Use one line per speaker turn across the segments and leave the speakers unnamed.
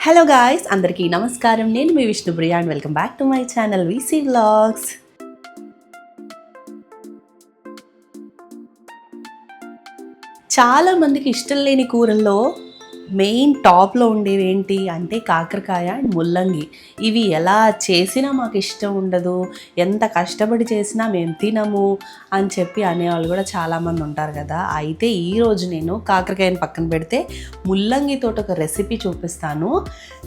Hello guys అందరికీ నమస్కారం. నేను మీ Vishnupriya and welcome back to my channel VC vlogs చాలా మందికి ఇష్టం లేని కూరల్లో మెయిన్ టాప్లో ఉండేవి ఏంటి అంటే కాకరకాయ అండ్ ముల్లంగి. ఇవి ఎలా చేసినా మాకు ఇష్టం ఉండదు. ఎంత కష్టపడి చేసినా మేము తినము అని చెప్పి అనేవాళ్ళు కూడా చాలామంది ఉంటారు కదా. అయితే ఈరోజు నేను కాకరకాయని పక్కన పెడితే ముల్లంగితో ఒక రెసిపీ చూపిస్తాను.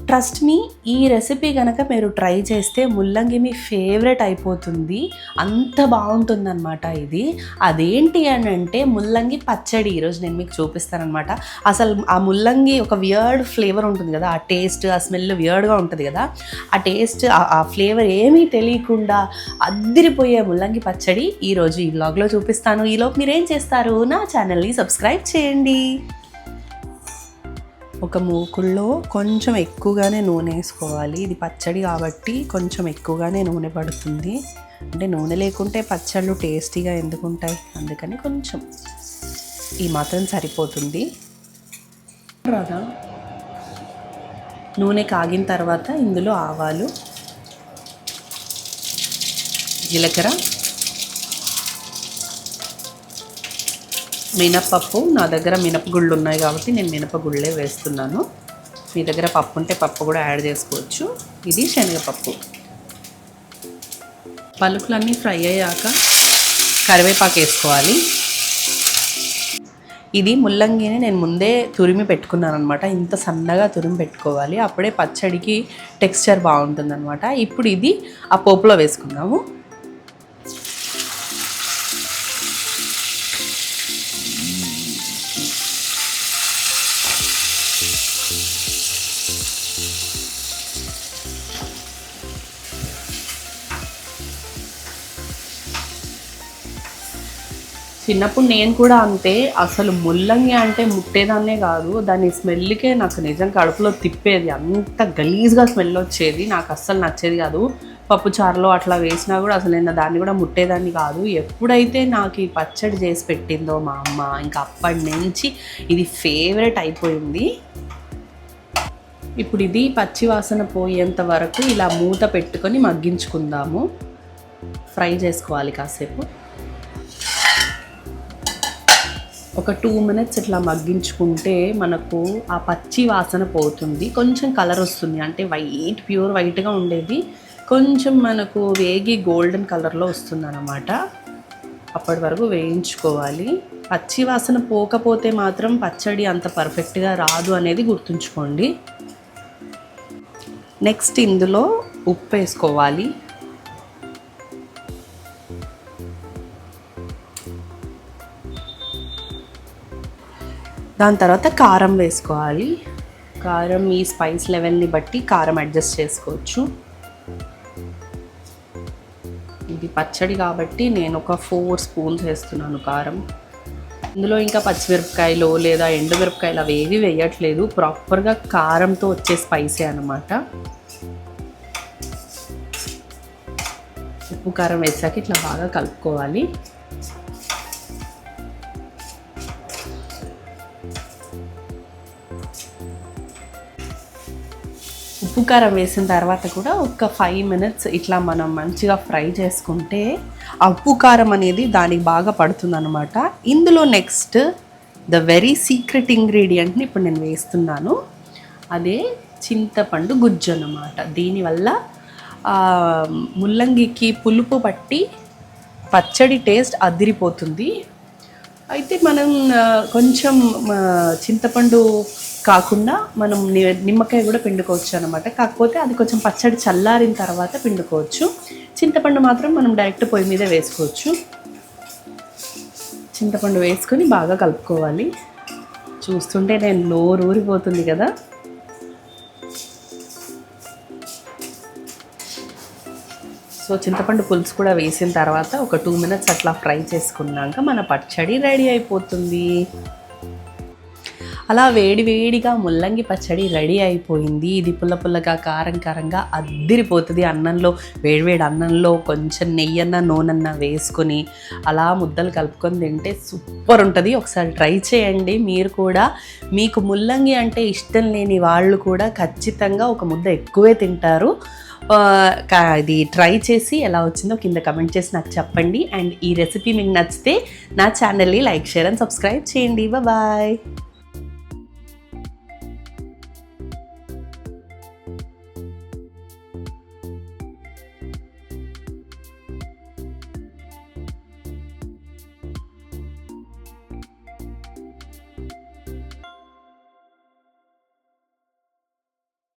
ట్రస్ట్ మీ ఈ రెసిపీ కనుక మీరు ట్రై చేస్తే ముల్లంగి మీ ఫేవరెట్ అయిపోతుంది. అంత బాగుంటుందన్నమాట ఇది. అదేంటి అని అంటే ముల్లంగి పచ్చడి ఈరోజు నేను మీకు చూపిస్తానమాట అసలు ఆ ముల్లంగి ఒక వియర్డ్ ఫ్లేవర్ ఉంటుంది కదా. ఆ టేస్ట్ ఆ స్మెల్ వియర్డ్గా ఉంటుంది కదా. ఆ టేస్ట్ ఆ ఫ్లేవర్ ఏమీ తెలియకుండా అద్దిరిపోయే ముల్లంగి పచ్చడి ఈరోజు ఈ బ్లాగ్లో చూపిస్తాను. ఈలోపు మీరేం చేస్తారు? నా ఛానల్ని సబ్స్క్రైబ్ చేయండి. ఒక మూకుల్లో కొంచెం ఎక్కువగానే నూనె వేసుకోవాలి. ఇది పచ్చడి కాబట్టి కొంచెం ఎక్కువగానే నూనె పడుతుంది. అంటే నూనె లేకుంటే పచ్చళ్ళు టేస్టీగా ఎందుకు ఉంటాయి అందుకని కొంచెం. ఈ మాత్రం సరిపోతుంది. రాదా? నూనె కాగిన తర్వాత ఇందులో ఆవాలు జీలకర్ర మినపప్పు. నా దగ్గర మినపగుళ్ళు ఉన్నాయి కాబట్టి నేను మినపగుళ్ళే వేస్తున్నాను. మీ దగ్గర పప్పు ఉంటే పప్పు కూడా యాడ్ చేసుకోవచ్చు. ఇది శనగపప్పు. పలుకులన్నీ ఫ్రై అయ్యాక కరివేపాకు వేసుకోవాలి. ఇది ముల్లంగిని నేను ముందే తురిమి పెట్టుకున్నాను అనమాట ఇంత సన్నగా తురిమి పెట్టుకోవాలి. అప్పుడే పచ్చడికి టెక్స్చర్ బాగుంటుంది ఇప్పుడు ఇది ఆ పోపులో వేసుకుందాము. చిన్నప్పుడు నేను కూడా అంతే అసలు ముల్లంగి అంటే ముట్టేదాన్నే కాదు దాని స్మెల్కే నాకు నిజం కడుపులో తిప్పేది అంత గలీజ్గా స్మెల్ వచ్చేది నాకు అస్సలు నచ్చేది కాదు. పప్పు చారులో అట్లా వేసినా కూడా అసలు నేను దాన్ని కూడా ముట్టేదాన్ని కాదు. ఎప్పుడైతే నాకు ఈ పచ్చడి చేసి పెట్టిందో మా అమ్మ ఇంకా అప్పటి నుంచి ఇది ఫేవరెట్ అయిపోయింది. ఇప్పుడు ఇది పచ్చి వాసన పోయేంత వరకు ఇలా మూత పెట్టుకొని మగ్గించుకుందాము. ఫ్రై చేసుకోవాలి కాసేపు. ఒక టూ మినిట్స్ ఇట్లా మగ్గించుకుంటే మనకు ఆ పచ్చి వాసన పోతుంది. కొంచెం కలర్ వస్తుంది. అంటే వైట్ ప్యూర్ వైట్గా ఉండేది. కొంచెం మనకు వేగి గోల్డెన్ కలర్లో వస్తుంది అన్నమాట అప్పటి వరకు వేయించుకోవాలి. పచ్చి వాసన పోకపోతే మాత్రం పచ్చడి అంత పర్ఫెక్ట్గా రాదు అనేది గుర్తుంచుకోండి. నెక్స్ట్ ఇందులో ఉప్పు వేసుకోవాలి. దాని తర్వాత కారం వేసుకోవాలి. కారం ఈ స్పైస్ లెవెల్ని బట్టి కారం అడ్జస్ట్ చేసుకోవచ్చు. ఇది పచ్చడి కాబట్టి నేను ఒక ఫోర్ స్పూన్స్ వేస్తున్నాను కారం. ఇందులో ఇంకా పచ్చిమిరపకాయలు లేదా ఎండుమిరపకాయలు అవి ఏవి వేయట్లేదు. ప్రాపర్గా కారంతో వచ్చే స్పైసే అనమాట ఉప్పు కారం వేసాక ఇట్లా బాగా కలుపుకోవాలి. ఉప్పు కారం వేసిన తర్వాత కూడా ఒక ఫైవ్ మినిట్స్ ఇట్లా మనం మంచిగా ఫ్రై చేసుకుంటే ఆ ఉప్పు కారం అనేది దానికి బాగా పడుతుంది అనమాట ఇందులో నెక్స్ట్ ద వెరీ సీక్రెట్ ఇంగ్రీడియంట్ని ఇప్పుడు నేను వేస్తున్నాను. అదే చింతపండు గుజ్జు అనమాట దీనివల్ల ముల్లంగికి పులుపు పట్టి పచ్చడి టేస్ట్ అదిరిపోతుంది. అయితే మనం కొంచెం చింతపండు కాకుండా మనం ని- నిమ్మకాయ కూడా పిండుకోవచ్చు అనమాట కాకపోతే అది కొంచెం పచ్చడి చల్లారిన తర్వాత పిండుకోవచ్చు. చింతపండు మాత్రం మనం డైరెక్ట్ పొయ్యి మీద వేసుకోవచ్చు. చింతపండు వేసుకొని బాగా కలుపుకోవాలి. చూస్తుంటే నేను నోరు ఊరిపోతుంది కదా. సో చింతపండు పులుసు కూడా వేసిన తర్వాత ఒక టూ మినిట్స్ అట్లా ఫ్రై చేసుకున్నాక మన పచ్చడి రెడీ అయిపోతుంది. అలా వేడి వేడిగా ముల్లంగి పచ్చడి రెడీ అయిపోయింది. ఇది పుల్ల పుల్లగా కారం కారంగా అద్దిరిపోతుంది. అన్నంలో వేడివేడి అన్నంలో కొంచెం నెయ్యన్న నూనెన్న వేసుకొని అలా ముద్దలు కలుపుకొని తింటే సూపర్ ఉంటుంది. ఒకసారి ట్రై చేయండి. మీరు కూడా మీకు ముల్లంగి అంటే ఇష్టం లేని వాళ్ళు కూడా ఖచ్చితంగా ఒక ముద్ద ఎక్కువే తింటారు. ఇది ట్రై చేసి ఎలా వచ్చిందో కింద కమెంట్ చేసి నాకు చెప్పండి. అండ్ ఈ రెసిపీ మీకు నచ్చితే నా ఛానల్ని లైక్ షేర్ అండ్ సబ్స్క్రైబ్ చేయండి. బాయ్